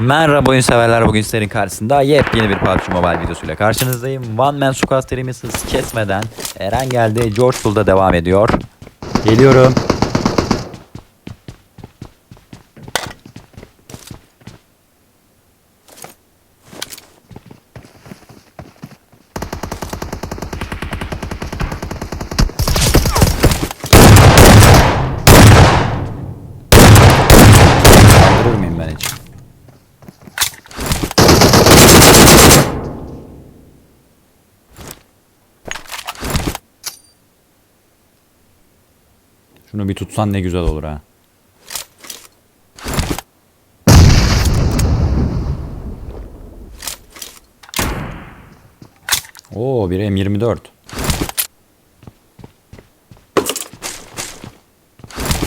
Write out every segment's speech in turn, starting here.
Merhaba oyun severler bugün sizlerin karşısında yepyeni bir PUBG Mobile videosuyla karşınızdayım. One Man Squad serimiz kesmeden Eren geldi. George Bull'da devam ediyor. Geliyorum. Kaldırır mıyım ben hiç? Şunu bir tutsan ne güzel olur ha. Oo bir M24.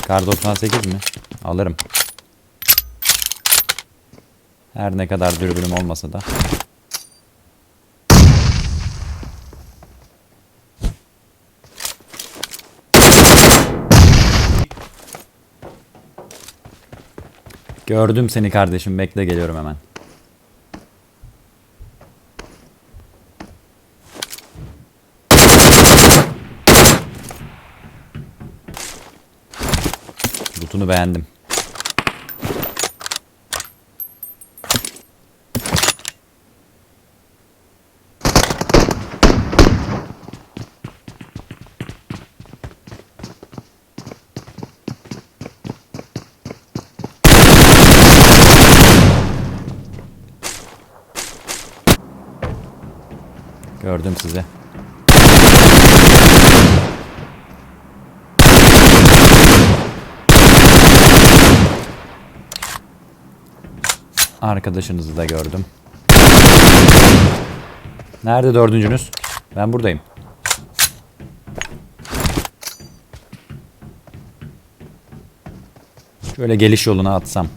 Kar 98 mi? Alırım. Her ne kadar dürbünüm olmasa da. Gördüm seni kardeşim. Bekle geliyorum hemen. Loot'unu beğendim. Gördüm sizi. Arkadaşınızı da gördüm. Nerede dördüncünüz? Ben buradayım. Şöyle geliş yoluna atsam.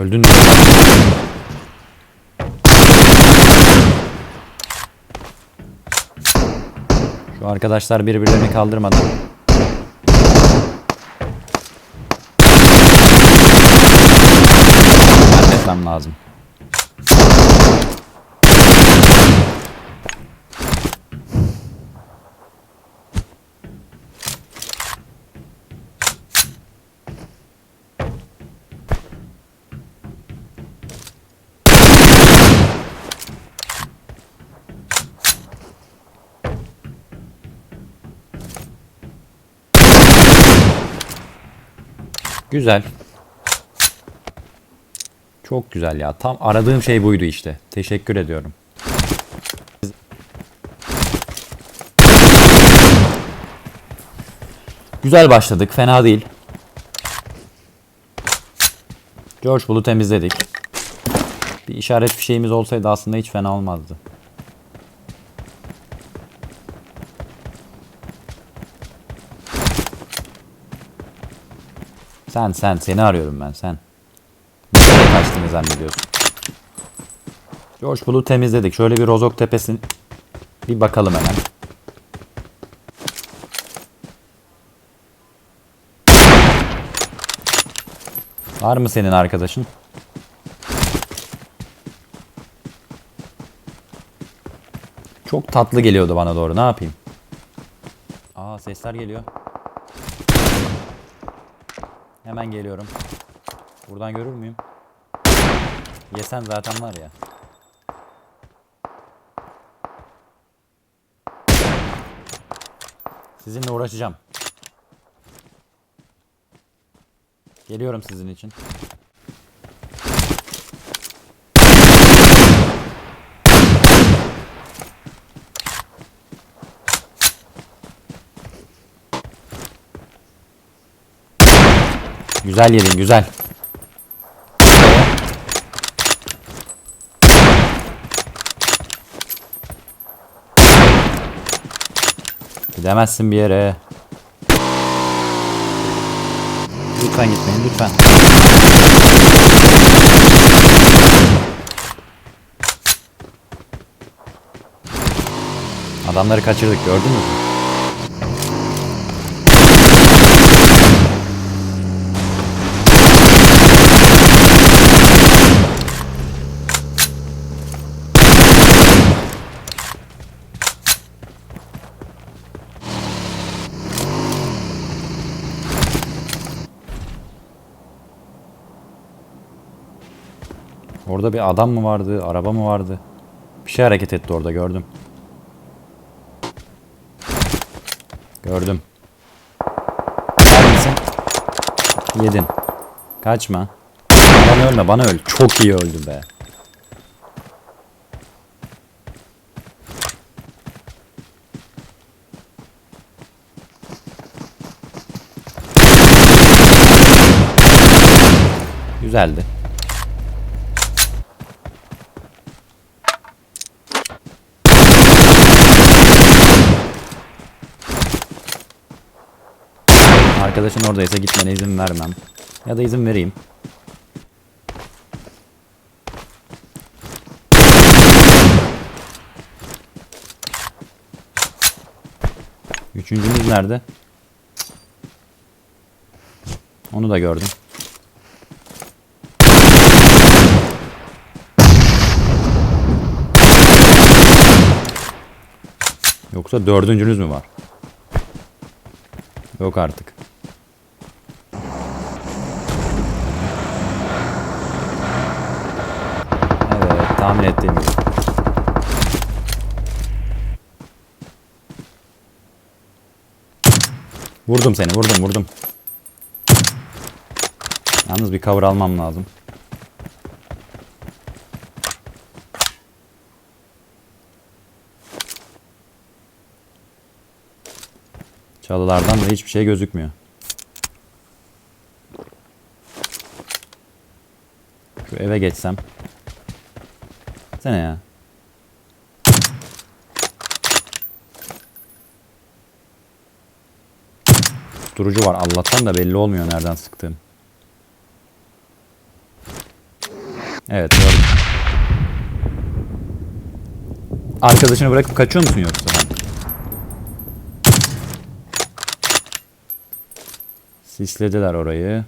Öldün mü? Şu arkadaşlar birbirlerini kaldırmadan. Etmem lazım. Güzel. Çok güzel ya. Tam aradığım şey buydu işte. Teşekkür ediyorum. Güzel başladık. Fena değil. George Bull'u temizledik. Bir işaret fişeğimiz olsaydı aslında hiç fena olmazdı. Sen sen seni arıyorum ben sen. Nereye kaçtığını zannediyorsun? George Bull'u temizledik. Şöyle bir Rozok Tepesi'ni bir bakalım hemen. Var mı senin arkadaşın? Çok tatlı geliyordu bana doğru. Ne yapayım? Aa sesler geliyor. Hemen geliyorum. Buradan görür müyüm? Yesen zaten var ya. Sizinle uğraşacağım. Geliyorum sizin için. Güzel yedin güzel. Gidemezsin bir yere. Lütfen gitmeyin lütfen. Adamları kaçırdık gördünüz mü? Orada bir adam mı vardı, araba mı vardı? Bir şey hareket etti orada gördüm. Gördüm. Neredesin? Yedin. Kaçma. Bana ölme, bana öl. Çok iyi öldü be. Güzeldi. Arkadaşın oradaysa gitmene izin vermem. Ya da izin vereyim. Üçüncümüz nerede? Onu da gördüm. Yoksa dördüncünüz mü var? Yok artık. Tahmin ettiğim gibi. Vurdum seni vurdum vurdum. Yalnız bir cover almam lazım. Çalılardan da hiçbir şey gözükmüyor. Şu eve geçsem. Sene ya. Durucu var Allah'tan da belli olmuyor nereden sıktığım. Evet gördüm. Arkadaşını bırakıp kaçıyor musun yoksa? Sislediler orayı.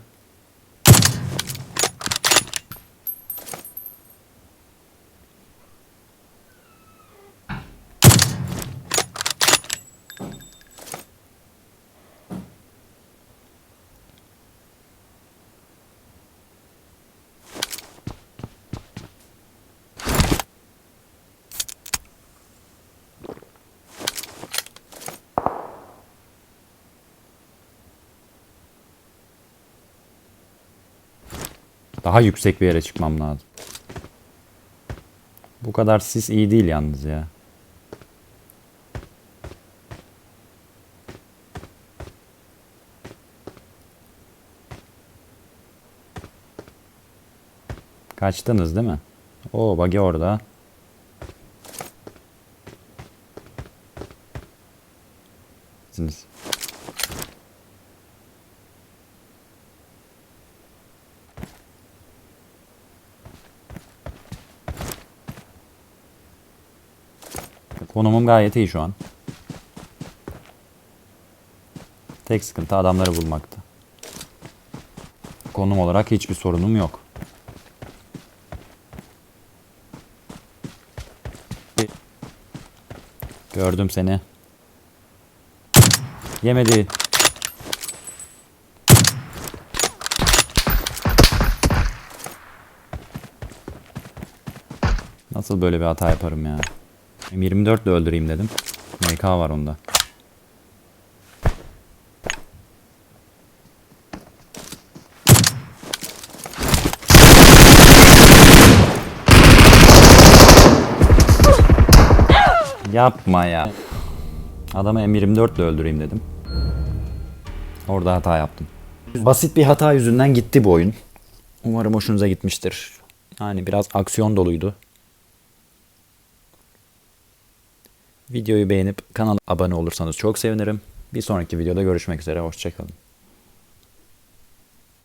Daha yüksek bir yere çıkmam lazım. Bu kadar sis iyi değil yalnız ya. Kaçtınız değil mi? Oo bagi orada. Konumum gayet iyi şu an. Tek sıkıntı adamları bulmakta. Konum olarak hiçbir sorunum yok. Gördüm seni. Yemedi. Nasıl böyle bir hata yaparım ya? M24 ile öldüreyim dedim. MK var onda. Yapma ya. Adamı M24 ile öldüreyim dedim. Orada hata yaptım. Basit bir hata yüzünden gitti bu oyun. Umarım hoşunuza gitmiştir. Yani biraz aksiyon doluydu. Videoyu beğenip kanala abone olursanız çok sevinirim. Bir sonraki videoda görüşmek üzere. Hoşçakalın.